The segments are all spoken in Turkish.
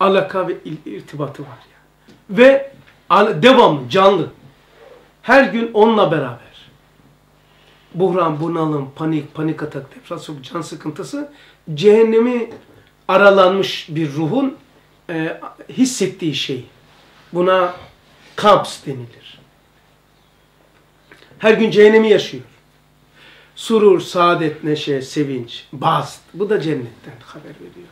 alaka ve irtibatı var. Yani. Ve devamlı, canlı. Her gün onunla beraber. Buhran, bunalım, panik, panik atak, depresyon, can sıkıntısı cehennemi aralanmış bir ruhun e, hissettiği şey. Buna kamps denilir. Her gün cehennemi yaşıyor. Surur, saadet, neşe, sevinç, bast. Bu da cennetten haber veriyor.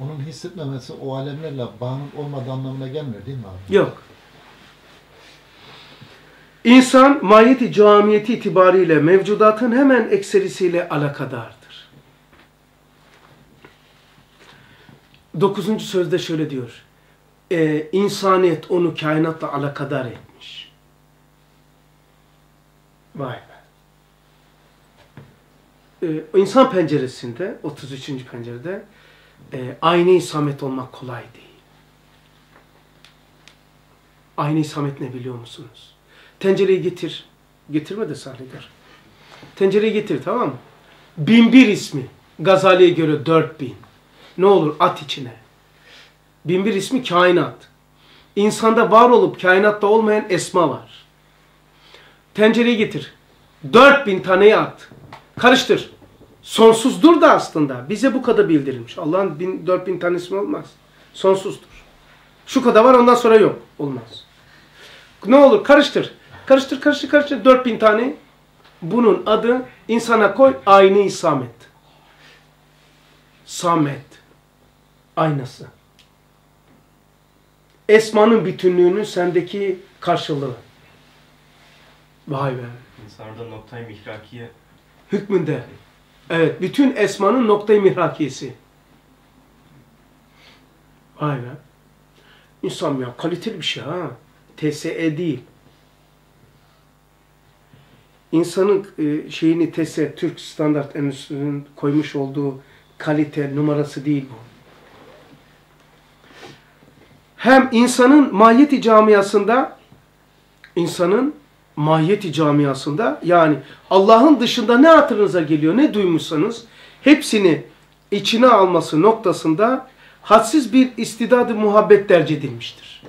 Onun hissetmemesi o alemlerle bağının olmadığı anlamına gelmiyor değil mi abi? Yok. İnsan mahiyeti camiyeti itibariyle mevcudatın hemen ekserisiyle alakadardır. Dokuzuncu sözde şöyle diyor. E, insaniyet onu kainatla alakadar etmiş. Vay be. E, insan penceresinde, 33. pencerede e, aynı samet olmak kolay değil. Aynı samet ne biliyor musunuz? Tencereyi getir. Getirme de sahneder. Tencereyi getir tamam mı? Bin bir ismi. Gazali'ye göre dört bin. Ne olur at içine. Bin bir ismi kainat. İnsanda var olup kainatta olmayan esma var. Tencereyi getir. Dört bin taneyi at. Karıştır. Sonsuzdur da aslında. Bize bu kadar bildirilmiş. Allah'ın bin, dört bin tane ismi olmaz. Sonsuzdur. Şu kadar var ondan sonra yok. Olmaz. Ne olur karıştır. Karıştır karıştır karıştır. Dört bin tane. Bunun adı insana koy aynı Samet. Samet. Aynası. Esmanın bütünlüğünün sendeki karşılığı. Vay be. İnsanlarda noktayı mihrakiye Hükmünde. Evet. Bütün esmanın noktayı mihrakiyesi. Vay be. İnsan ya kaliteli bir şey ha. TSE değil. İnsanın e, şeyini TSE, Türk Standart Enstitüsü'nün koymuş olduğu kalite numarası değil bu. Hem insanın mahiyeti camiasında insanın mahiyeti camiasında yani Allah'ın dışında ne hatırınıza geliyor, ne duymuşsanız hepsini içine alması noktasında hadsiz bir istidadı muhabbet derc edilmiştir.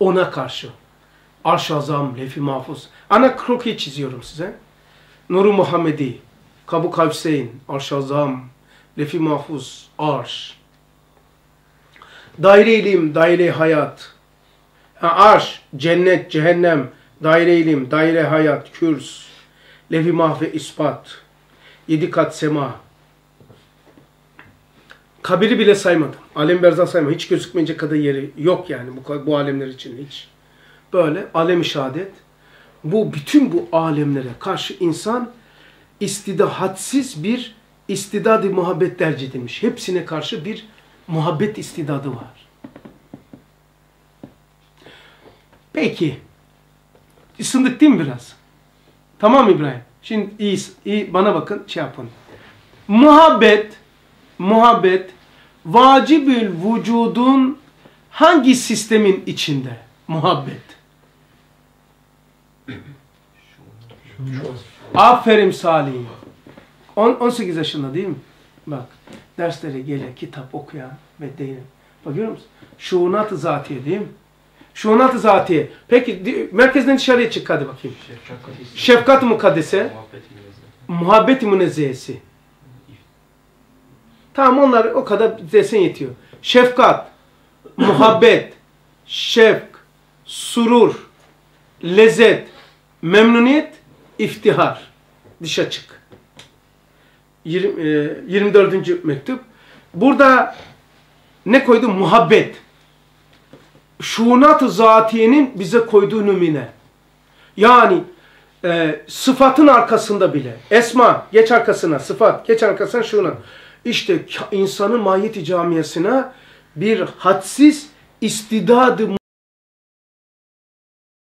Ona karşı. Arş-ı Azam, Lefi Mahfuz. Ana kroki çiziyorum size. Nuru Muhammedi, Kabu Kavseyn, Arş-ı Azam, Lefi Mahfuz, Arş. Daire ilim, daire hayat. Arş, cennet, cehennem, daire ilim, daire hayat, kürs, levi mahve ispat, yedi kat sema. Kabiri bile saymadım. Alem berzah saymadım. Hiç gözükmeyecek kadar yeri yok yani bu, bu alemler için hiç. Böyle alem-i şehadet. Bu bütün bu alemlere karşı insan istidahatsiz bir istidad-ı muhabbet tercih edilmiş. Hepsine karşı bir muhabbet istidadı var. Peki. Isındık değil mi biraz? Tamam İbrahim. Şimdi iyi, iyi bana bakın şey yapın. Muhabbet, muhabbet vacibül vücudun hangi sistemin içinde? Muhabbet. Aferin Salih. 18 yaşında değil mi? Bak derslere gele, kitap okuyan ve değil. Bakıyor musun? Şuunat-ı zatiye değil mi? Şuunat-ı zatiye. Peki merkezden dışarıya çık hadi bakayım. Şefkat-ı mukaddese. Muhabbet-i münezzehesi. Tamam onlar o kadar desen yetiyor. Şefkat, muhabbet, şefk, surur, lezzet, memnuniyet, iftihar. Dışa çık. 20, e, 24. mektup. Burada ne koydu? Muhabbet. Şuunat-ı zatiyenin bize koyduğu numune. Yani e, sıfatın arkasında bile. Esma, geç arkasına. Sıfat, geç arkasına şunat. İşte insanın mahiyeti camiasına bir hadsiz istidadı